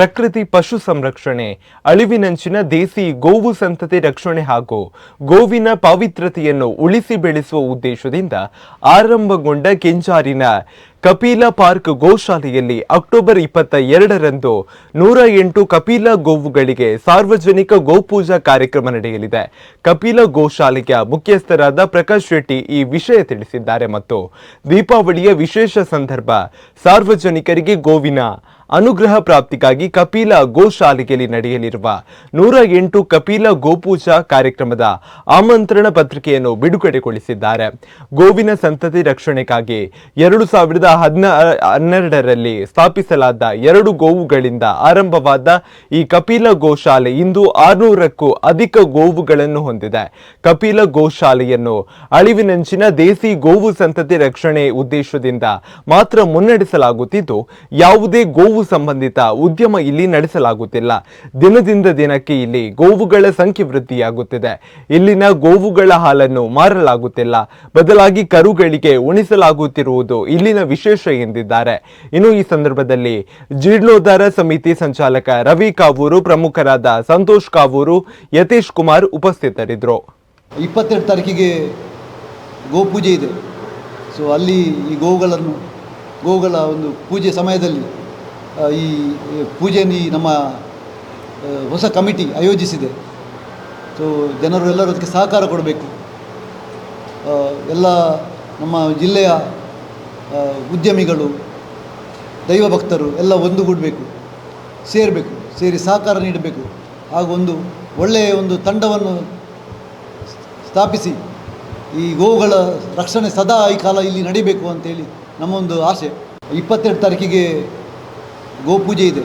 ಪ್ರಕೃತಿ ಪಶು ಸಂರಕ್ಷಣೆ, ಅಳಿವಿನಂಚಿನ ದೇಸಿ ಗೋವು ಸಂತತಿ ರಕ್ಷಣೆ ಹಾಗೂ ಗೋವಿನ ಪಾವಿತ್ರತೆಯನ್ನು ಉಳಿಸಿ ಬೆಳೆಸುವ ಉದ್ದೇಶದಿಂದ ಆರಂಭಗೊಂಡ ಕೆಂಜಾರಿನ ಕಪಿಲ ಪಾರ್ಕ್ ಗೋಶಾಲೆಯಲ್ಲಿ ಅಕ್ಟೋಬರ್ ಇಪ್ಪತ್ತ ಎರಡರಂದು ನೂರ ಎಂಟು ಕಪಿಲ ಗೋವುಗಳಿಗೆ ಸಾರ್ವಜನಿಕ ಗೋಪೂಜಾ ಕಾರ್ಯಕ್ರಮ ನಡೆಯಲಿದೆ. ಕಪಿಲ ಗೋಶಾಲೆಯ ಮುಖ್ಯಸ್ಥರಾದ ಪ್ರಕಾಶ್ ಶೆಟ್ಟಿ ಈ ವಿಷಯ ತಿಳಿಸಿದ್ದಾರೆ ಮತ್ತು ದೀಪಾವಳಿಯ ವಿಶೇಷ ಸಂದರ್ಭ, ಸಾರ್ವಜನಿಕರಿಗೆ ಗೋವಿನ ಅನುಗ್ರಹ ಪ್ರಾಪ್ತಿಗಾಗಿ ಕಪಿಲ ಗೋಶಾಲೆಯಲ್ಲಿ ನಡೆಯಲಿರುವ ನೂರ ಎಂಟು ಕಪಿಲ ಗೋಪೂಜಾ ಕಾರ್ಯಕ್ರಮದ ಆಮಂತ್ರಣ ಪತ್ರಿಕೆಯನ್ನು ಬಿಡುಗಡೆಗೊಳಿಸಿದ್ದಾರೆ. ಗೋವಿನ ಸಂತತಿ ರಕ್ಷಣೆಗಾಗಿ ಎರಡು ಸಾವಿರದ ಹದಿನ, ಹನ್ನೆರಡರಲ್ಲಿ ಸ್ಥಾಪಿಸಲಾದ ಎರಡು ಗೋವುಗಳಿಂದ ಆರಂಭವಾದ ಈ ಕಪಿಲ ಗೋಶಾಲೆ ಇಂದು ಆರುನೂರಕ್ಕೂ ಅಧಿಕ ಗೋವುಗಳನ್ನು ಹೊಂದಿದೆ. ಕಪಿಲ ಗೋಶಾಲೆಯನ್ನು ಅಳಿವಿನಂಚಿನ ದೇಸಿ ಗೋವು ಸಂತತಿ ರಕ್ಷಣೆ ಉದ್ದೇಶದಿಂದ ಮಾತ್ರ ಮುನ್ನಡೆಸಲಾಗುತ್ತಿದ್ದು, ಯಾವುದೇ ಗೋವು ಸಂಬಂಧಿತ ಉದ್ಯಮ ಇಲ್ಲಿ ನಡೆಸಲಾಗುತ್ತಿಲ್ಲ. ದಿನದಿಂದ ದಿನಕ್ಕೆ ಇಲ್ಲಿ ಗೋವುಗಳ ಸಂಖ್ಯೆ ವೃದ್ಧಿಯಾಗುತ್ತಿದೆ. ಇಲ್ಲಿನ ಗೋವುಗಳ ಹಾಲನ್ನು ಮಾರಲಾಗುತ್ತಿಲ್ಲ. ಬದಲಾಗಿ ಕರುಗಳಿಗೆ ಉಣಿಸಲಾಗುತ್ತಿರುವುದು ಇಲ್ಲಿನ ವಿಶೇಷ ಎಂದಿದ್ದಾರೆ. ಇನ್ನು ಈ ಸಂದರ್ಭದಲ್ಲಿ ಜೀರ್ಣೋದ್ಧಾರ ಸಮಿತಿ ಸಂಚಾಲಕ ರವಿ ಕಾವೂರು, ಪ್ರಮುಖರಾದ ಸಂತೋಷ್ ಕಾವೂರು, ಯತೀಶ್ ಕುಮಾರ್ ಉಪಸ್ಥಿತರಿದ್ದರು. ಇಪ್ಪತ್ತೆರಡು ತಾರೀಕಿಗೆ ಗೋಪೂಜೆ ಇದೆ. ಸೊ ಅಲ್ಲಿ ಈ ಗೋವುಗಳನ್ನು, ಗೋವುಗಳ ಒಂದು ಪೂಜೆ ಸಮಯದಲ್ಲಿ ಈ ಪೂಜೆಯನ್ನು ಈ ನಮ್ಮ ಹೊಸ ಕಮಿಟಿ ಆಯೋಜಿಸಿದೆ. ಸೊ ಜನರು ಎಲ್ಲರೂ ಅದಕ್ಕೆ ಸಹಕಾರ ಕೊಡಬೇಕು. ಎಲ್ಲ ನಮ್ಮ ಜಿಲ್ಲೆಯ ಉದ್ಯಮಿಗಳು, ದೈವ ಭಕ್ತರು ಎಲ್ಲ ಒಂದುಗೂಡಬೇಕು, ಸೇರಬೇಕು, ಸೇರಿ ಸಹಕಾರ ನೀಡಬೇಕು. ಹಾಗೂ ಒಂದು ಒಳ್ಳೆಯ ಒಂದು ತಂಡವನ್ನು ಸ್ಥಾಪಿಸಿ ಈ ಗೋವುಗಳ ರಕ್ಷಣೆ ಸದಾ ಈ ಕಾಲ ಇಲ್ಲಿ ನಡಿಬೇಕು ಅಂತೇಳಿ ನಮ್ಮ ಒಂದು ಆಸೆ. ಇಪ್ಪತ್ತೆರಡು ತಾರೀಕಿಗೆ ಗೋಪೂಜೆ ಇದೆ